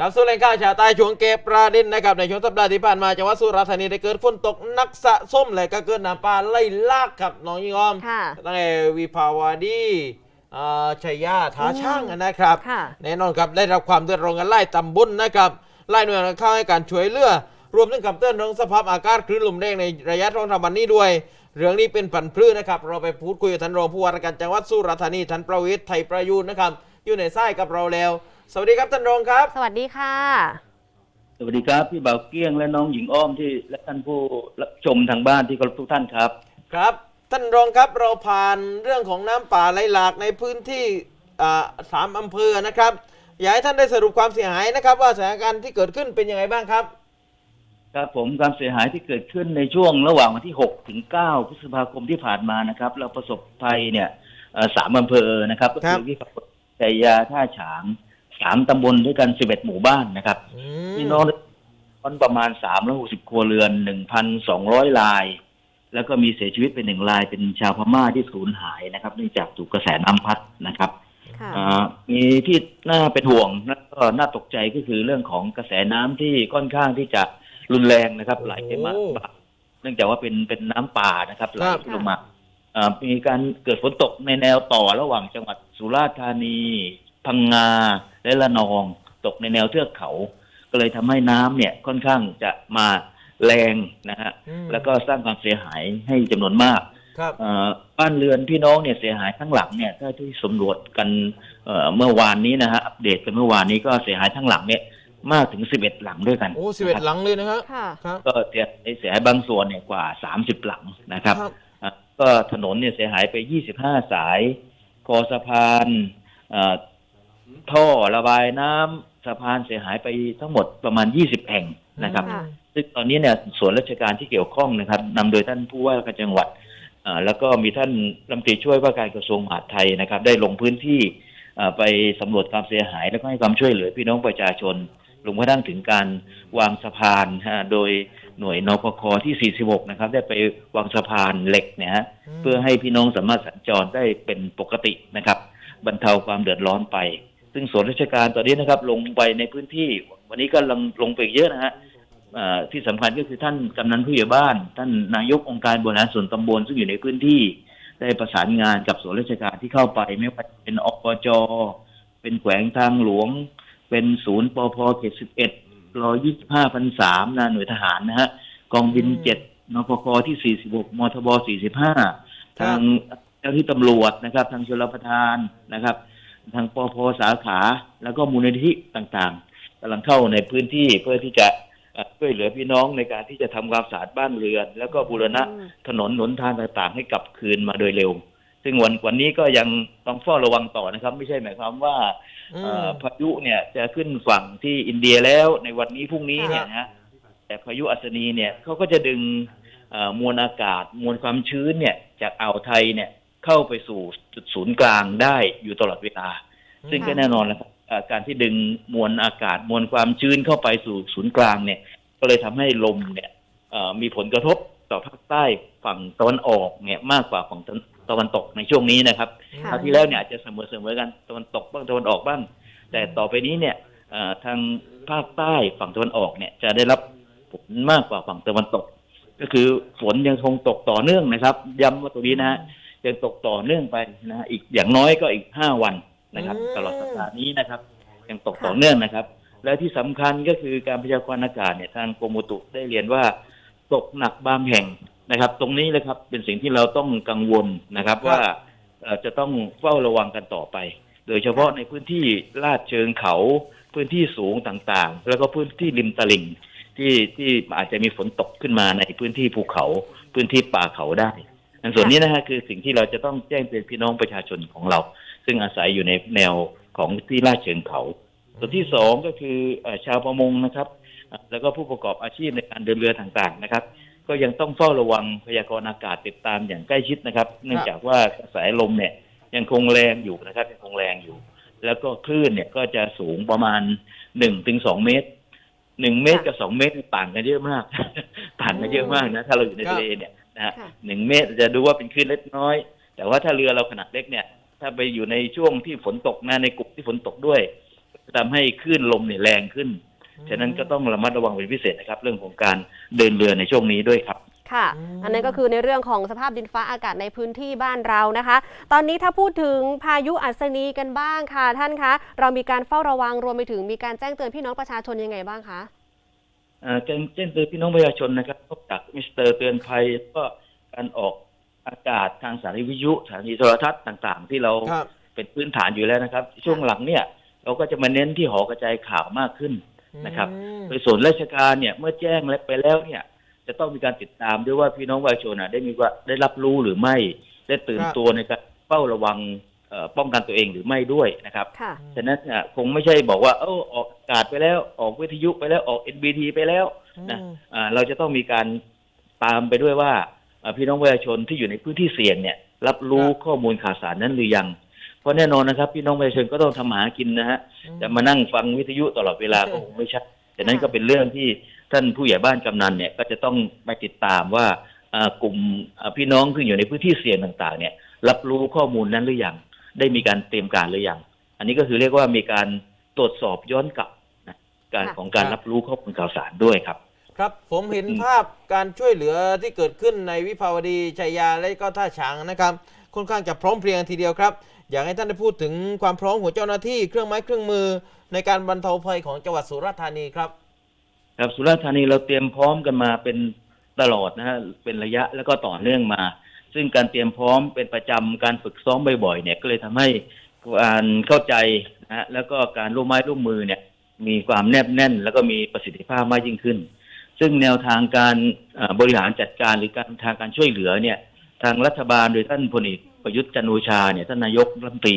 กับสู้แรงข้าวชาวใต้ช่วงเก็บประเด็นนะครับในช่วงสัปดาห์ที่ผ่านมาจังหวัดสุราษฎร์ธานีได้เกิดฝนตกหนักสะสมเลยก็เกิดน้ำป่าไหลหลากครับน้องยิงออมค่ะตั้งแต่วิภาวดีอ่าชัยยาท้าช่างนะครับค่ะแน่นอนครับได้รับความเดือดร้อนกันไล่ตำบลนะครับไล่หน่วยงานเข้าให้การช่วยเหลือรวมถึงคำเตือนเรื่องสภาพอากาศคลื่นลมแรงในระยะท้องทำวันนี้ด้วย เรื่องนี้เป็นผันพลื้นะครับ เราไปพูดคุยกับท่านรองผู้ว่าราชการจังหวัดสุราษฎร์ธานีท่านประวิทย์ไทยประยูนนะครับ อยู่ในสายกับเราแล้ว สวัสดีครับท่านรองครับ สวัสดีค่ะ สวัสดีครับ พี่บ่าวเกี้ยงและน้องหญิงอ้อมที่และท่านผู้รับชมทางบ้านที่เคารพทุกท่านครับ ครับ ท่านรองครับเราผ่านเรื่องของน้ำป่าไหลหลากในพื้นที่อ่าสามอำเภอนะครับอยากให้ท่านได้สรุปความเสียหายนะครับ ว่าสถานการณ์ที่เกิดขึ้นเป็นยังไงบ้างครับ ครับผมความเสียหายที่เกิดขึ้นในช่วงระหว่างวันที่ 6 ถึง 9 พฤษภาคมที่ผ่านมานะครับ เราประสบภัยเนี่ยเอ่อสามอำเภอนะครับ ก็ครัคืบ อวิภาวดีชัยยาท่าฉาง สามตำบลด้วยกัน11หมู่บ้านนะครับอืพี่มน้องคนประมาณ360ครัวเรือน1,200ราย แล้วก็มีเสียชีวิตเป็นหนึ่งรายเป็นชาวพม่าที่สูญหายนะครับเนื่องจากถูกกระแสน้ำพัดนะครับค่ะอ่ามีที่น่าเป็นห่วงและก็น่าตกใจก็คือเรื่องของกระแสน้ำที่ค่อนข้างที่จะรุนแรงนะครับ ไหลมาเนื่องจากว่าเป็นเป็นน้ำป่านะครับไหลลงมา อ่ามีการเกิดฝนตกในแนวต่อระหว่างจังหวัดสุราษฎร์ธานี พังงา และละนองตกในแนวเทือกเขา ก็เลยทำให้น้ำเนี่ยค่อนข้างจะมาแรงนะฮะอืมแล้วก็สร้างความเสียหายให้จำนวนมากครับเอ่อบ้านเรือนพี่น้องเนี่ยเสียหายทั้งหลังเนี่ยถ้าที่สำรวจกันเอ่อเมื่อวานนี้นะฮะอัปเดตกันเมื่อวานนี้ก็เสียหายทั้งหลังเนี่ยมากถึง11หลังด้วยกันโอ้สิบเอ็ดหลังเลยนะครับค่ะครับก็เสียเสียหายบางส่วนเนี่ยกว่า30หลังนะครับครับอะก็ถนนเนี่ยเสียหายไป25สาย คอสะพานเอ่อ ท่อระบายน้ำสะพานเสียหายไปทั้งหมดประมาณ 20 แห่งนะครับ ค่ะ ซึ่งตอนนี้เนี่ยส่วนราชการที่เกี่ยวข้องนะครับนำโดยท่านผู้ว่าการจังหวัดอ่าแล้วก็มีท่านรัฐมนตรีช่วยว่าการกระทรวงมหาดไทยนะครับ ได้ลงพื้นที่อ่าไปสำรวจความเสียหาย แล้วก็ให้ความช่วยเหลือพี่น้องประชาชนรวมกระทั่งถึงการวางสะพานฮะโดยหน่วยนปคที่ 46 นะครับ ได้ไปวางสะพานเหล็กเนี่ยฮะ เพื่อให้พี่น้องสามารถสัญจรได้เป็นปกตินะครับ บรรเทาความเดือดร้อนไป ซึ่งส่วนราชการตอนนี้นะครับ ลงไปในพื้นที่ วันนี้ก็ลงลงไปอีกเยอะนะฮะอ่าที่สำคัญก็คือท่านกำนันผู้ใหญ่บ้าน ท่านนายกองค์การบริหารส่วนตำบลซึ่งอยู่ในพื้นที่ ได้ประสานงานกับส่วนราชการที่เข้าไป ไม่ว่าจะเป็นอบจเป็นแขวงทางหลวง เป็นศูนย์ปพเขตสิบเอ็ดร้อยี่สิบห้าพันสามนะหน่วยทหารนะฮะกองบินอืมเจ็ดนปคที่สี่สิบหกมทบสี่สิบห้าครับทางเจ้าที่ตำรวจนะครับ ทางชลประทานนะครับ ทางปพสาขา แล้วก็มูลนิธิต่างๆกำลังเข้าในพื้นที่เพื่อที่จะเอ่อช่วยเหลือพี่น้องในการที่จะทำความสะอาดบ้านเรือน แล้วก็บูรณะอืมถนนหนทางต่างๆ ให้กลับคืนมาโดยเร็ว ซึ่งวันวันนี้ก็ยังต้องเฝ้าระวังต่อนะครับ ไม่ใช่หมายความว่าอืมเอ่อพายุเนี่ยจะขึ้นฝั่งที่อินเดียแล้วในวันนี้พรุ่งนี้เนี่ยนะฮะแต่พายุอัศนีเนี่ยเขาก็จะดึงเอ่อมวลอากาศมวลความชื้นเนี่ยจากอ่าวไทยเนี่ย เข้าไปสู่จุดศูนย์กลางได้อยู่ตลอดเวลา ซึ่งก็ค่ะแน่นอนนะครับเอ่อการที่ดึงมวลอากาศมวลความชื้นเข้าไปสู่ศูนย์กลางเนี่ย ก็เลยทำให้ลมเนี่ยเอ่อมีผลกระทบต่อภาคใต้ฝั่งตะวันออกเนี่ยมากกว่าฝั่งตะตะวันตกในช่วงนี้นะครับค่ะคราวที่แล้วเนี่ยอาจจะเสมอเสมอกันตะวันตกบ้างตะวันออกบ้าง แต่ต่อไปนี้เนี่ยเอ่อทางภาคใต้ฝั่งตะวันออกเนี่ยจะได้รับผลมากกว่าฝั่งตะวันตก ก็คือฝนยังคงตกต่อเนื่องนะครับ ย้ำว่าตรงนี้นะ ยังตกต่อเนื่องไปนะอีกอย่างน้อยก็อีกห้าวันนะครับ อืม ตลอดสัปดาห์นี้นะครับยังตกต่อเนื่องนะครับ และที่สำคัญก็คือการพยากรณ์อากาศเนี่ยทางกรมอุตุได้เรียนว่า ตกหนักบางแห่งนะครับ ตรงนี้เลยครับเป็นสิ่งที่เราต้องกังวลนะครับครับ ว่าเอ่อจะต้องเฝ้าระวังกันต่อไป โดยเฉพาะในพื้นที่ลาดเชิงเขา พื้นที่สูงต่างๆ แล้วก็พื้นที่ริมตลิ่ง ที่ที่อาจจะมีฝนตกขึ้นมาในพื้นที่ภูเขา พื้นที่ป่าเขาได้ อันส่วนนี้นะฮะคือสิ่งที่เราจะต้องแจ้งเตือนพี่น้องประชาชนของเรา ซึ่งอาศัยอยู่ในแนวของที่ลาดเชิงเขา ส่วนที่สองก็คือเอ่อชาวประมงนะครับอะแล้วก็ผู้ประกอบอาชีพในการเดินเรือต่างๆนะครับ ก็ยังต้องเฝ้าระวังพยากรณ์อากาศติดตามอย่างใกล้ชิดนะครับ เนื่องจากว่ากระแสลมเนี่ยยังคงแรงอยู่นะครับยังคงแรงอยู่ แล้วก็คลื่นเนี่ยก็จะสูงประมาณหนึ่งถึงสองเมตรหนึ่งเมตรกับสองเมตรต่างกันเยอะมากต่างกันเยอะมากนะ ถ้าเราอยู่ในทะเลเนี่ย นะฮะค่ะหนึ่งเมตรจะดูว่าเป็นคลื่นเล็กน้อย แต่ว่าถ้าเรือเราขนาดเล็กเนี่ย ถ้าไปอยู่ในช่วงที่ฝนตกนะในกลุ่มที่ฝนตกด้วยทำให้คลื่นลมเนี่ยแรงขึ้น ฉะนั้นก็ต้องระมัดระวังเป็นพิเศษนะครับ เรื่องของการเดินเรือในช่วงนี้ด้วยครับค่ะอืมอันนั้นก็คือในเรื่องของสภาพดินฟ้าอากาศในพื้นที่บ้านเรานะคะ ตอนนี้ถ้าพูดถึงพายุอัศนีกันบ้างค่ะท่านคะ เรามีการเฝ้าระวังรวมไปถึงมีการแจ้งเตือนพี่น้องประชาชนยังไงบ้างคะ อ่าแจ้งแจ้งเตือนพี่น้องประชาชนนะครับนอกจากมิสเตอร์เตือนภัยก็การออกอากาศทางสถานีวิทยุสถานีโทรทัศน์ต่างๆ ที่เราครับ เป็นพื้นฐานอยู่แล้วนะครับ ช่วงหลังเนี่ยเราก็จะมาเน้นที่หอกระจายข่าวมากขึ้น นะครับ อืมโดยส่วนราชการเนี่ยเมื่อแจ้งและไปแล้วเนี่ยจะต้องมีการติดตามด้วยว่าพี่น้องประชาชนน่ะได้มีว่าได้รับรู้หรือไม่ ได้ตื่นครับตัวในการเฝ้าระวังเอ่อ ป้องกันตัวเองหรือไม่ด้วยนะครับค่ะฉะนั้นน่ะคงไม่ใช่บอกว่าเออออกอากาศไปแล้วออกวิทยุไปแล้วออก NBT ไปแล้วนะอืมอ่าเราจะต้องมีการตามไปด้วยว่าอ่าพี่น้องประชาชนที่อยู่ในพื้นที่เสี่ยงเนี่ย รับรู้ครับข้อมูลข่าวสารนั้นหรือยัง เพราะแน่นอนนะครับ พี่น้องประชาชนก็ต้องทำหากินนะฮะจะมานั่งฟังวิทยุตลอดเวลาก็คงไม่ใช่ฉะนั้นก็เป็นเรื่องที่ท่านผู้ใหญ่บ้านกำนันเนี่ยก็จะต้องไปติดตามว่าอ่ากลุ่มอ่าพี่น้องที่อยู่ในพื้นที่เสี่ยงต่าง ๆ เนี่ย รับรู้ข้อมูลนั้นหรือยัง ได้มีการเตรียมการหรือยัง อันนี้ก็คือเรียกว่ามีการตรวจสอบย้อนกลับนะการค่ะ ของการรับรู้ข้อมูลข่าวสารด้วยครับ ครับผมเห็นอืมภาพการช่วยเหลือที่เกิดขึ้นในวิภาวดีชัยยาและก็ท่าฉางนะครับค่อนข้างจะพร้อมเพรียงทีเดียวครับ อยากให้ท่านได้พูดถึงความพร้อมของเจ้าหน้าที่เครื่องไม้เครื่องมือ ในการบรรเทาภัยของจังหวัดสุราษฎร์ธานีครับ ครับสุราษฎร์ธานีเราเตรียมพร้อมกันมาเป็นตลอดนะฮะเป็นระยะแล้วก็ต่อเนื่องมา ซึ่งการเตรียมพร้อมเป็นประจำการฝึกซ้อมบ่อยๆเนี่ยก็เลยทำให้การเข้าใจนะฮะแล้วก็การร่วมไม้ร่วมมือเนี่ยมีความแนบแน่น แล้วก็มีประสิทธิภาพมากยิ่งขึ้น ซึ่งแนวทางการเอ่อบริหารจัดการหรือการทางการช่วยเหลือเนี่ยทางรัฐบาลโดยท่านพลเอกประยุทธ์จันทร์โอชาเนี่ยท่านนายกรัฐมนตรี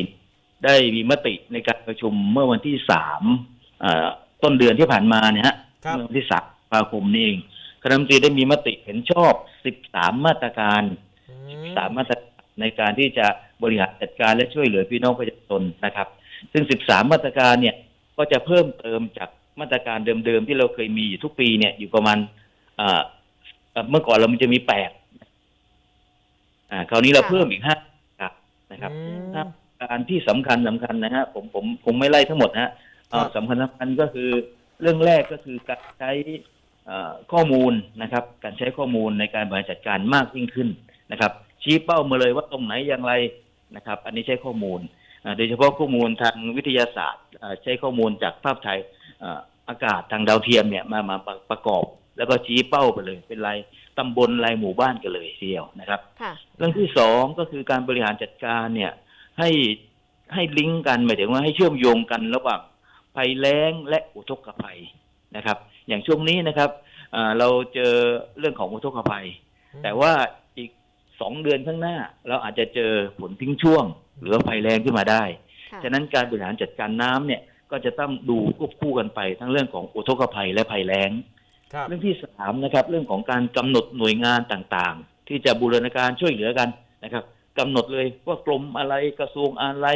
ได้มีมติในการประชุมเมื่อวันที่สามเอ่อต้นเดือนที่ผ่านมาเนี่ยฮะครับเมื่อวันที่สามภาคมนี่เองคณะรัฐมนตรีได้มีมติเห็นชอบ 13 มาตรการ อื3มาตรการในการที่จะบริหารจัดการและช่วยเหลือพี่น้องประชาชนนะครับ ซึ่ง 13 มาตรการเนี่ยก็จะเพิ่มเติมจากมาตรการเดิมๆที่เราเคยมีอยู่ทุกปีเนี่ยอยู่ประมาณอ่าเอ่อเมื่อก่อนเรามันจะมีแปดอ่าคราวนี้เราค่ะเพิ่มอีกห้าครับนะครับอืมครับการที่สำคัญสำคัญนะฮะผมผมผมไม่ไล่ทั้งหมดนะฮะครับเอาสำคัญสำคัญก็คือเรื่องแรกก็คือการใช้เอ่อข้อมูลนะครับ การใช้ข้อมูลในการบริหารจัดการมากยิ่งขึ้น นะครับ ชี้เป้ามาเลยว่าตรงไหนอย่างไรนะครับ อันนี้ใช้ข้อมูลอ่าโดยเฉพาะข้อมูลทางวิทยาศาสตร์อ่าใช้ข้อมูลจากภาพถ่ายอ่าอากาศทางดาวเทียมเนี่ยมามาประประกอบ แล้วก็ชี้เป้าไปเลย เป็นรายตำบลรายหมู่บ้านกันเลยทีเดียวนะครับค่ะเรื่องที่สองก็คือการบริหารจัดการเนี่ยให้ให้ลิงก์กันหมายถึงว่าให้เชื่อมโยงกันระหว่างภัยแล้งและอุทกภัยนะครับ อย่างช่วงนี้นะครับอ่าเราเจอเรื่องของอุทกภัย แต่ว่าอีก สองเดือนข้างหน้า เราอาจจะเจอฝนทิ้งช่วง หรือว่าภัยแรงขึ้นมาได้ค่ะฉะนั้นการบริหารจัดการน้ำเนี่ยก็จะต้องดูควบคู่กันไป ทั้งเรื่องของอุทกภัยและภัยแล้งครับเรื่องที่สามนะครับ เรื่องของการกำหนดหน่วยงานต่างๆ ที่จะบูรณาการช่วยเหลือกันนะครับกำหนดเลยว่ากรมอะไรกระทรวงอะไร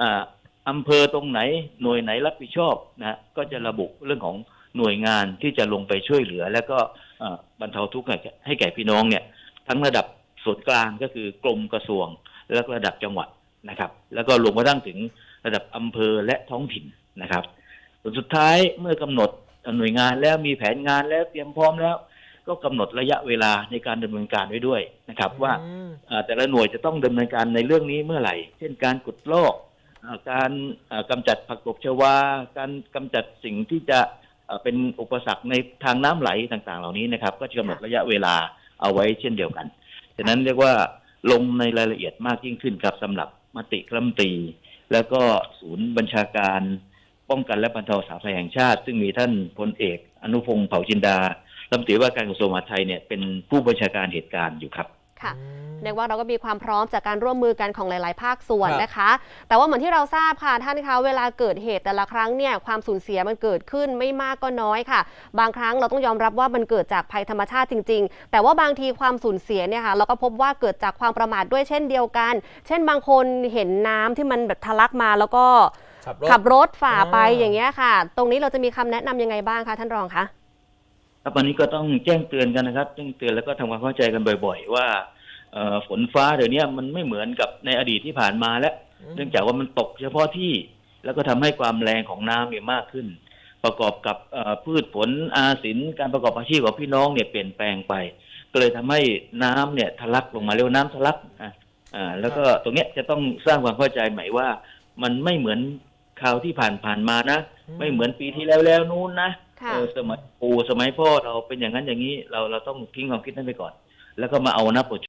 อ่าอำเภอตรงไหน หน่วยไหนรับผิดชอบนะก็จะระบุเรื่องของหน่วยงานที่จะลงไปช่วยเหลือ แล้วก็อ่าบรรเทาทุกข์ให้แก่ให้แก่พี่น้องเนี่ย ทั้งระดับ ส่วนกลางก็คือกรมกระทรวง แล้วก็ระดับจังหวัดนะครับ แล้วก็ลงมาตั้งถึงระดับอำเภอและท้องถิ่นนะครับ ส่วนสุดท้ายเมื่อกำหนดหน่วยงานแล้วมีแผนงานแล้วเตรียมพร้อมแล้ว ก็กำหนดระยะเวลาในการดำเนินการไว้ด้วยนะครับ ว่าอืมอ่าแต่ละหน่วยจะต้องดำเนินการในเรื่องนี้เมื่อไหร่ เช่นการขุดลอกอ่าการอ่ากำจัดผักตบชวา การกำจัดสิ่งที่จะอ่าเป็นอุปสรรคในทางน้ำไหลต่างๆ เหล่านี้นะครับ ก็จะกำหนดระยะเวลาเอาไว้เช่นเดียวกัน ฉะนั้นเรียกว่าลงในรายละเอียดมากยิ่งขึ้นครับสำหรับมติครัมตรีแล้วก็ศูนย์บัญชาการป้องกันและบรรเทาสาธารณภัยแห่งชาติ ซึ่งมีท่านพลเอก อนุพงศ์เผ่าจินดารัฐมตีว่าการกระทรวงมหาดไทยเนี่ยเป็นผู้บัญชาการเหตุการณ์อยู่ครับ ค่ะอืมเรียกว่าเราก็มีความพร้อมจากการร่วมมือกันของหลาย ๆ ภาคส่วนครับนะคะ แต่ว่าเหมือนที่เราทราบค่ะท่านคะเวลาเกิดเหตุแต่ละครั้งเนี่ยความสูญเสียมันเกิดขึ้นไม่มากก็น้อยค่ะ บางครั้งเราต้องยอมรับว่ามันเกิดจากภัยธรรมชาติจริง ๆ แต่ว่าบางทีความสูญเสียเนี่ยค่ะเราก็พบว่าเกิดจากความประมาทด้วยเช่นเดียวกัน เช่นบางคนเห็นน้ำที่มันแบบทะลักมาแล้วก็ขับรถขับรถฝ่าไปอ่าอย่างเงี้ยค่ะ ตรงนี้เราจะมีคำแนะนำยังไงบ้างคะท่านรองคะ ครับวันนี้ก็ต้องแจ้งเตือนกันนะครับแจ้งเตือนแล้วก็ทำความเข้าใจกันบ่อย ๆ ว่าเอ่อฝนฟ้าเดี๋ยวนี้มันไม่เหมือนกับในอดีตที่ผ่านมาแล้ว เนื่องจากว่ามันตกเฉพาะที่แล้วก็ทำให้ความแรงของน้ำเนี่ยมากขึ้น ประกอบกับเอ่อพืชผลอาศินการประกอบอาชีพของพี่น้องเนี่ยเปลี่ยนแปลงไป ก็เลยทำให้น้ำเนี่ยทะลักลงมาเรียกว่าน้ำทะลักอะอ่าแล้วก็ตรงเนี้ยจะต้องสร้างความเข้าใจใหม่ว่า มันไม่เหมือนคราวที่ผ่านผ่านๆมานะอืมไม่เหมือนปีที่แล้วแล้วนู้นนะค่ะ เออสมัยปู่สมัยพ่อเราเป็นอย่างนั้นอย่างนี้ เราเราต้องทิ้งความคิดนั้นไปก่อน แล้วก็มาเอานะปัจจุ